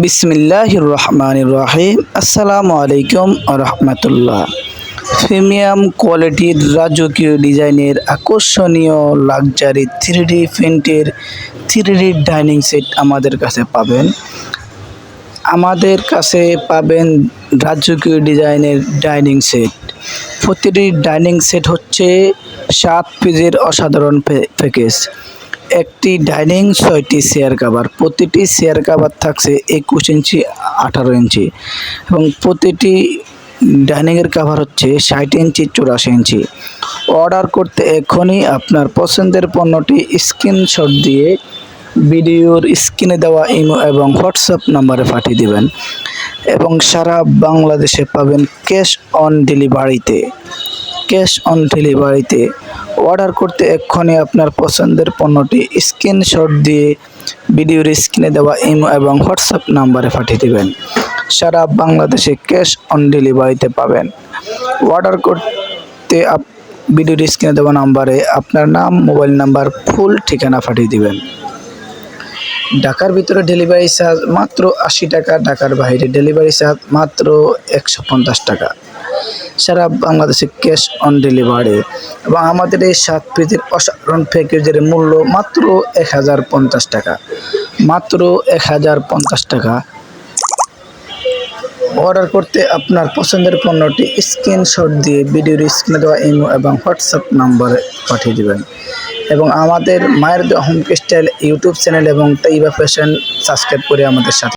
বিসমিল্লাহ রহমান রহিম আসসালামু আলাইকুম রহমতুল্লাহ প্রিমিয়াম কোয়ালিটির রাজকীয় ডিজাইনের আকর্ষণীয় লাক্সারি থ্রি ডি প্রিন্টের থ্রি ডি ডাইনিং সেট আমাদের কাছে পাবেন। আমাদের কাছে পাবেন রাজকীয় ডিজাইনের ডাইনিং সেট। প্রতিটি ডাইনিং সেট হচ্ছে সাত পিসের অসাধারণ প্যা- প্যাকেজ। একটি ডাইনিং ছয়টি চেয়ার কাভার প্রতিটি চেয়ার কাভার থাকছে একুশ ইঞ্চি, আঠারো ইঞ্চি। এবং প্রতিটি ডাইনিংয়ের কাভার হচ্ছে ষাট ইঞ্চি, চুরাশি ইঞ্চি। অর্ডার করতে এখনই আপনার পছন্দের পণ্যটি স্ক্রিনশট দিয়ে ভিডিওর স্ক্রিনে দেওয়া ইমো এবং হোয়াটসঅ্যাপ নাম্বারে পাঠিয়ে দেবেন। এবং সারা বাংলাদেশে পাবেন ক্যাশ অন ডেলিভারিতে ক্যাশ অন ডেলিভারিতে অর্ডার করতে এক্ষুনি আপনার পছন্দের পণ্যটি স্ক্রিনশট দিয়ে ভিডিওর স্ক্রিনে দেওয়া ইমো এবং হোয়াটসঅ্যাপ নাম্বারে পাঠিয়ে দেবেন। সারা বাংলাদেশে ক্যাশ অন ডেলিভারিতে পাবেন। অর্ডার করতে আপ ভিডিওর স্ক্রিনে দেওয়া নাম্বারে আপনার নাম মোবাইল নাম্বার ফুল ঠিকানা পাঠিয়ে দিবেন। ঢাকার ভিতরে ডেলিভারি চার্জ মাত্র আশি টাকা, ঢাকার বাইরে ডেলিভারি চার্জ মাত্র একশো পঞ্চাশ টাকা। সারা বাংলাদেশে ক্যাশ অন ডেলিভারি এবং আমাদের এই সাত পিসের অসাধারণ প্যাকেজের মূল্য মাত্র এক হাজার পঞ্চাশ টাকা। মাত্র এক হাজার পঞ্চাশ টাকা। অর্ডার করতে আপনার পছন্দের পণ্যটি স্ক্রিনশট দিয়ে ভিডিওর স্ক্রিনে দেওয়া ইমো এবং হোয়াটসঅ্যাপ নম্বরে পাঠিয়ে দেবেন। এবং আমাদের মায়ের হোম স্টাইল ইউটিউব চ্যানেল এবং তাইবা ফ্যাশন সাবস্ক্রাইব করে আমাদের সাথে